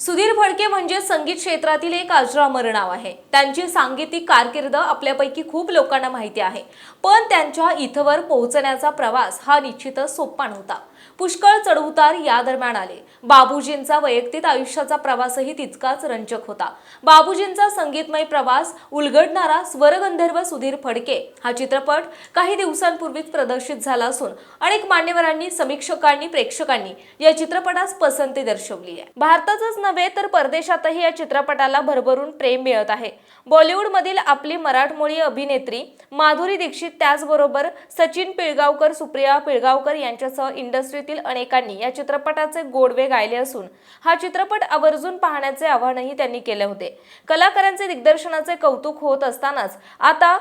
सुधीर फडके म्हणजे संगीत क्षेत्रातील एक अजरामर नाव आहे. त्यांची सांगीतिक कारकीर्द आपल्यापैकी खूप लोकांना माहिती आहे. पण त्यांच्या इथवर पोहोचण्याचा प्रवास हा निश्चितच सोपा नव्हता. पुष्कळ चढउतार या दरम्यान आले. बाबूजींचा वैयक्तिक आयुष्याचा प्रवासही तितकाच रंजक होता. बाबूजींचा संगीतमय प्रवास उलगडणारा स्वरगंधर्व सुधीर फडके हा चित्रपट काही दिवसांपूर्वीच प्रदर्शित झाला असून अनेक मान्यवरांनी समीक्षकांनी प्रेक्षकांनी या चित्रपटास पसंती दर्शवली आहे. भारतातच नव्हे तर परदेशातही या चित्रपटाला भरभरून प्रेम मिळत आहे. बॉलिवूडमधील आपली मराठमोळी अभिनेत्री माधुरी दीक्षित त्याचबरोबर सचिन पिळगावकर सुप्रिया पिळगावकर यांच्यासह इंडस्ट्रीतील अनेकांनी या चित्रपटाचे गोडवे गायले असून हा चित्रपट आवर्जून पाहण्याचे आवाहनही त्यांनी केले होते. कलाकारांचे दिग्दर्शनाचे कौतुक होत असतानाच आता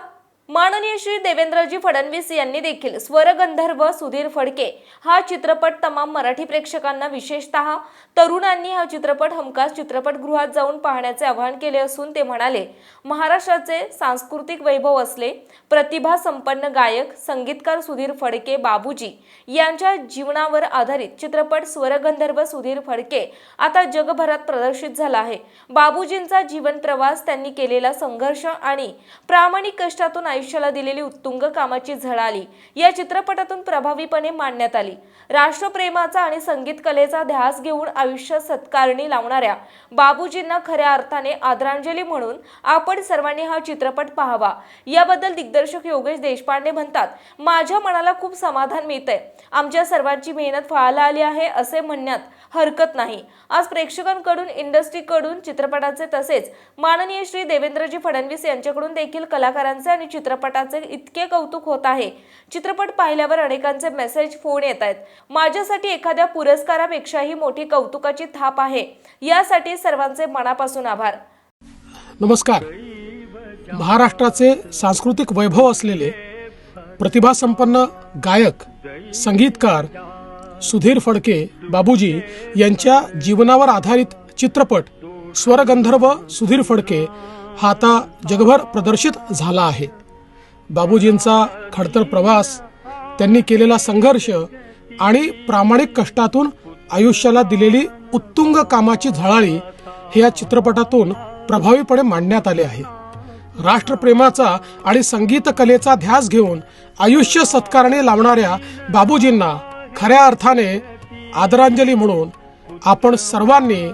माननीय श्री देवेंद्रजी फडणवीस यांनी देखील स्वरगंधर्व सुधीर फडके हा चित्रपट तमाम मराठी प्रेक्षकांना विशेषतः तरुणांनी हा चित्रपट हमखास चित्रपटगृहात जाऊन पाहण्याचे आवाहन केले असून ते म्हणाले महाराष्ट्राचे सांस्कृतिक वैभव असले प्रतिभा संपन्न गायक संगीतकार सुधीर फडके बाबूजी यांच्या जीवनावर आधारित चित्रपट स्वरगंधर्व सुधीर फडके आता जगभरात प्रदर्शित झाला आहे. बाबूजींचा जीवन प्रवास त्यांनी केलेला संघर्ष आणि प्रामाणिक कष्टातून आयुष्याला दिलेली उत्तुंग कामाची झळाली या चित्रपटातून प्रभावीपणे मांडण्यात आली. राष्ट्रप्रेमाचा आणि संगीत कलेचा ध्यास घेऊन आयुष्यात सत्कारणी लावणाऱ्या बाबूजींना खऱ्या अर्थाने आदरांजली म्हणून आपण सर्वांनी हा चित्रपट पाहावा. याबद्दल दिग्दर्शक योगेश देशपांडे म्हणतात माझ्या मनाला खूप समाधान मिळतंय. आमच्या सर्वांची मेहनत फळाला आली आहे असे म्हणण्यात हरकत नाही. आज प्रेक्षकांकडून इंडस्ट्रीकडून चित्रपटाचे तसेच माननीय श्री देवेंद्रजी फडणवीस यांच्याकडून देखील कलाकारांचे आणि चित्रपटाचे इतके कौतुक होत आहे. चित्रपट पाहिल्यावर अनेकांचे मेसेज फोन येत आहेत. माझ्यासाठी एखाद्या पुरस्कारापेक्षाही मोठी कौतुकाची थाप आहे. यासाठी सर्वांचे मनापासून आभार. नमस्कार. महाराष्ट्राचे सांस्कृतिक वैभव असलेले प्रतिभासंपन्न गायक संगीतकार सुधीर फडके बाबूजी यांच्या जीवनावर आधारित चित्रपट स्वरगंधर्व सुधीर फडके हा आता जगभर प्रदर्शित झाला आहे. बाबूजींचा खडतर प्रवास त्यांनी केलेला संघर्ष आणि प्रामाणिक कष्टातून आयुष्याला दिलेली उत्तुंग कामाची झळाळी हे या चित्रपटातून प्रभावीपणे मांडण्यात आले आहे. राष्ट्रप्रेमाचा आणि संगीत कलेचा ध्यास घेऊन आयुष्य सत्कारणे लावणाऱ्या बाबूजींना खऱ्या अर्थाने आदरांजली म्हणून आपण सर्वांनी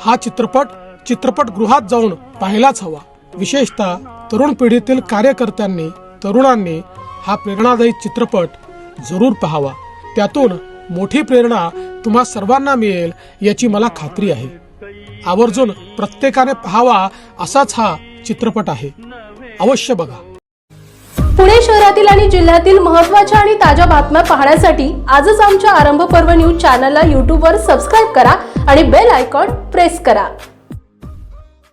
हा चित्रपट चित्रपटगृहात जाऊन पाहायलाच हवा. विशेषतः तरुण पिढीतील कार्यकर्त्यांनी तरुणांनी हा प्रेरणादायी चित्रपट जरूर पाहावा. त्यातून मोठी प्रेरणा तुम्हा सर्वांना मिळेल याची मला खात्री आहे. आवर्जून प्रत्येकाने पाहावा असाच हा चित्रपट आहे. अवश्य बघा. पुणे शहरातील आणि जिल्ह्यातील महत्त्वाच्या आणि ताज्या बातम्या पाहण्यासाठी आजच आमच्या आरंभ पर्व न्यूज चॅनलला यूट्यूबवर सबस्क्राईब करा आणि बेल आयकॉन प्रेस करा.